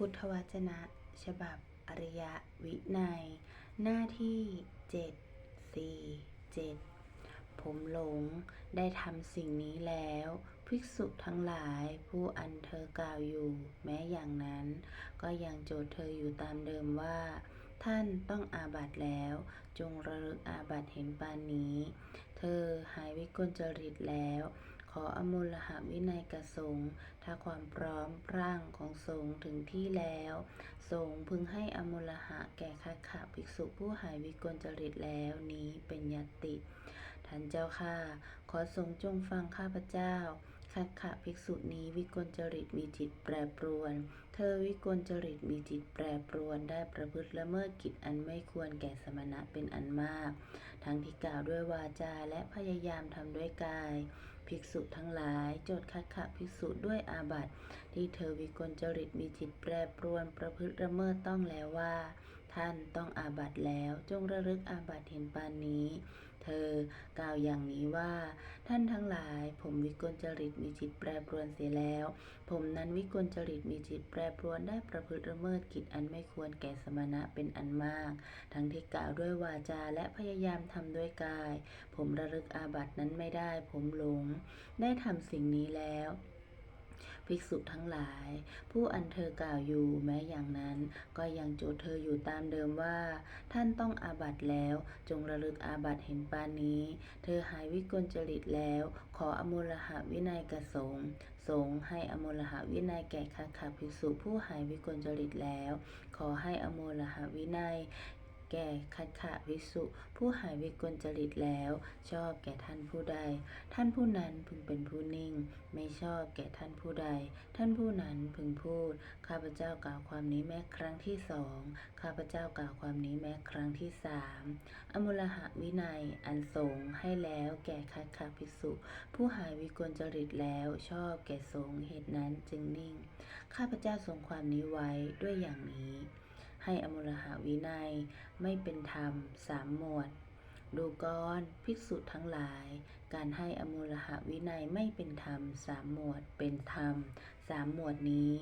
พุทธวจนะ ฉบับอริยวินัย หน้าที่เจ็ดสี่เจ็ดผมหลงได้ทำสิ่งนี้แล้ว ภิกษุทั้งหลายผู้อันเธอกล่าวอยู่ แม้อย่างนั้น ก็ยังโจทย์เธออยู่ตามเดิมว่า ท่านต้องอาบัตแล้ว จงระลึกอาบัตเห็นปานนี้ เธอหายวิกลจริตแล้ว ออมูลหะวินัยกระสงถ้าความพร้อมพร่างของสงถึงที่แล้ว สงพึงให้อมูลหะแก่คัคขะภิกษุผู้หายวิกลจริตแล้วนี้เป็นยตติท่านเจ้าค่ะ ขอสงจงฟังข้าพเจ้าคัคขะภิกษุนี้วิกลจริตมีจิตแปรปรวน เธอวิกลจริตมีจิตแปรปรวนได้ประพฤติละเมิดกิจอันไม่ควรแก่สมณะเป็นอันมาก ทั้งที่กล่าวด้วยวาจาและพยายามทำด้วยกาย ภิกษุทั้งหลาย โจทย์คัดขะภิกษุด้วยอาบัติ ที่เธอวิกลจริตมีจิตแปรปรวนประพฤติละเมิดต้องแล้วว่า ท่านต้องอาบัติแล้วจงระลึกอาบัติเห็นปานนี้ เธอ กล่าวอย่างนี้ว่า ท่านทั้งหลาย ผมวิกลจริตมีจิตแปรปรวนเสียแล้ว ผมนั้นวิกลจริตมีจิตแปรปรวนได้ประพฤติละเมิดกิจอันไม่ควรแก่สมณะเป็นอันมาก ทั้งที่กล่าวด้วยวาจาและพยายามทำด้วยกาย ผมระลึกอาบัตินั้นไม่ได้ ผมหลง ได้ทำสิ่งนี้แล้ว ภิกษุทั้งหลาย ผู้อันเธอกล่าวอยู่แม้อย่างนั้น ก็ยังโจทย์เธออยู่ตามเดิมว่า ท่านต้องอาบัตแล้ว จงระลึกอาบัตเห็นปานนี้ เธอหายวิกลจริตแล้ว ขออโมลหะวินัยกบสงสงให้อโมลหะวินัยแก่คัคขะภิกษุผู้หายวิกลจริตแล้ว ขอให้อโมลหะวินัย แก่คัคขะภิกษุผู้หายวิกลจริตแล้ว ชอบแก่ท่านผู้ใด ท่านผู้นั้นพึงเป็นผู้นิ่ง ไม่ชอบแก่ท่านผู้ใด ท่านผู้นั้นพึงพูด ข้าพเจ้ากล่าวความนี้แม้ครั้งที่สอง ข้าพเจ้ากล่าวความนี้แม้ครั้งที่สามอมุลหะวินัย อันสงให้แล้วแก่คัคขะภิกษุ ผู้หายวิกลจริตแล้วชอบแก่สงเหตุนั้นจึงนิ่ง ข้าพเจ้าทรงความนี้ไว้ด้วยอย่างนี้ ให้อมุลหะวินัย ไม่เป็นธรรมสามหมวด ดูก่อนภิกษุทั้งหลาย การให้อมูลหะวินัยไม่เป็นธรรมสามหมวด เป็นธรรมสามหมวดนี้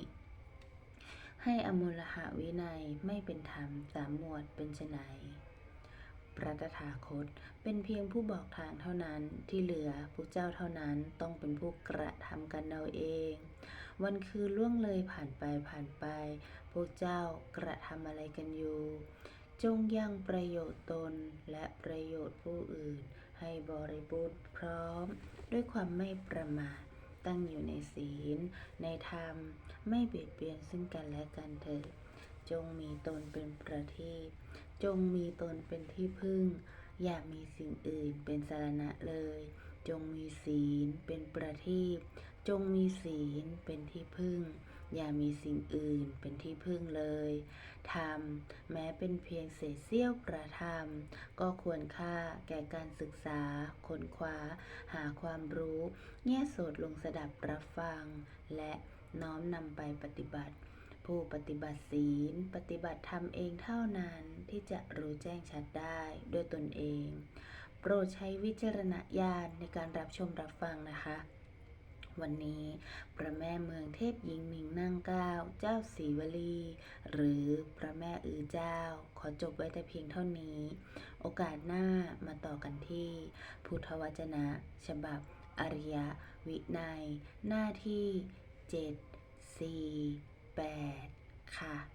ให้อมูลหะวินัยไม่เป็นธรรมสามหมวดเป็นไฉนพระตถาคตเป็นเพียงผู้บอกทางเท่านั้นที่เหลือผู้เจ้าเท่านั้นต้องเป็นผู้กระทำกันเอาเอง วันคืนล่วงเลยผ่านไปผ่านไป พวกเจ้ากระทำอะไรกันอยู่ จงยังประโยชน์ตนและประโยชน์ผู้อื่น ให้บริบูรณ์พร้อม ด้วยความไม่ประมาทตั้งอยู่ในศีล ในธรรม ไม่เบียดเบียนซึ่งกันและกันเถิดจงมีตนเป็นประทีปจงมีตนเป็นที่พึ่ง อย่ามีสิ่งอื่นเป็นสารณะเลย จงมีศีลเป็นประทีป จงมีศีลเป็นที่พึ่ง อย่ามีสิ่งอื่นเป็นที่พึ่งเลยธรรมแม้เป็นเพียงเศษเสี้ยวประธรรมก็ควรค่าแก่การศึกษาค้นคว้า หาความรู้ แง่โสดลงสดับรับฟัง และน้อมนำไปปฏิบัติ ผู้ปฏิบัติศีล ปฏิบัติธรรมเองเท่านั้นที่จะรู้แจ้งชัดได้ด้วยตนเอง โปรดใช้วิจารณญาณในการรับชมรับฟังนะคะ วันนี้พระแม่เมืองเทพหญิงหนิงนั่งเก้าเจ้าศรีวลี หรือพระแม่อือเจ้า ขอจบไว้แต่เพียงเท่านี้ โอกาสหน้ามาต่อกันที่ พุทธวจนะ ฉบับ อริยวินัย หน้าที่ 7 4 8 ค่ะ